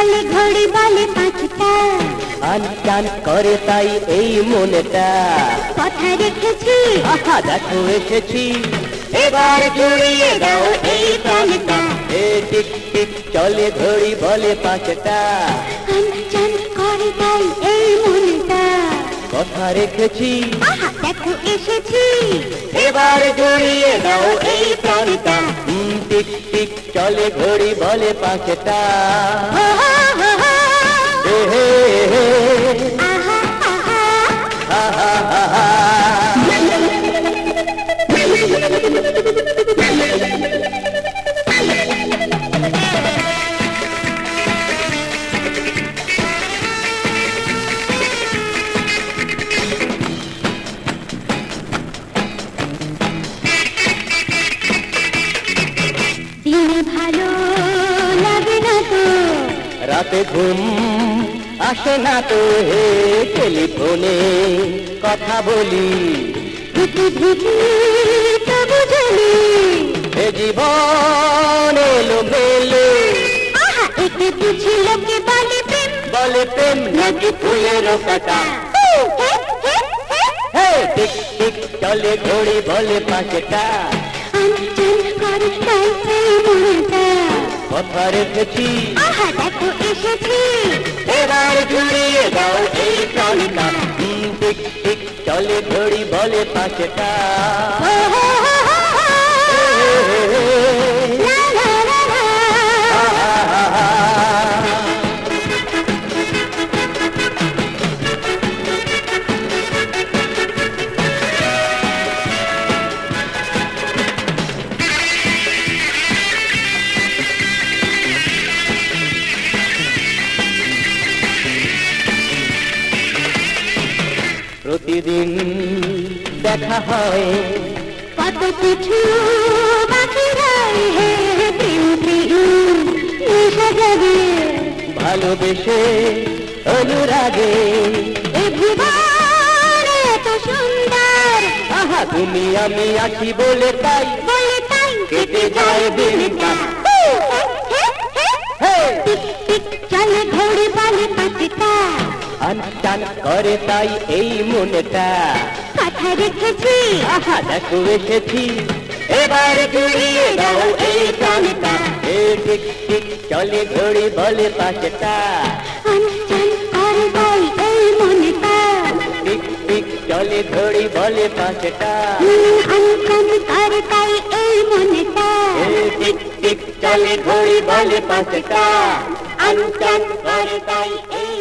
Tick চলে ঘড়ি বলে পাঁচটা। আন টান করে তাই এই মনেটা। কথা রেখেছি। আহা দেখো এসেছি। এবার জুড়িয়ে দাও এই প্রাণটা। এ টিক টিক চলে ঘড়ি বলে পাঁচটা। কাঞ্চন করে তাই এই মনটা। কথা রেখেছি। আহা দেখো এসেছি। এবার জড়িয়ে দাও এই প্রাণটা। টিক টিক চলে ঘড়ি বলে পাঁচটা রাতে ঘুম আসে না তো হে টেলিফোনে। কথা বলি ভুটি ভুটি তবু জানি জীবন এলো মেলো আহা বুঝি লোকে বলে প্রেম। বলে প্রেম নাকি ফুলের কাটা হু, হে, হে, হে। হে টিক টিক চলে ঘড়ি বলে পাঁচটা। কাঞ্চন করে তাই কথা রেখেছি। আহা দেখো এসেছি। এবার জুড়িয়ে দাও এই প্রাণটা। টিক টিক চলে ঘড়ি বলে পাঁচটা প্রতিদিন দেখা হয়। কত কিছু বাকি হে ভালোবেসে অনুরাগে। তুমি আমি আছি বলে তাই। বলে তাই কেটে যায় দিনটা আনটান করে তাই এই মনেটা। কথা রেখেছি আহা দেখো এসেছি এবার জুড়িয়ে দাও এই প্রাণটা। এ টিক টিক চলে ঘড়ি বলে পাঁচটা কাঞ্চন করে তাই এই মনটা। টিক টিক চলে ঘড়ি বলে পাঁচটা আনকন করে তাই এই মনটা। এ টিক টিক চলে ঘড়ি বলে পাঁচটা আনটান করে তাই এই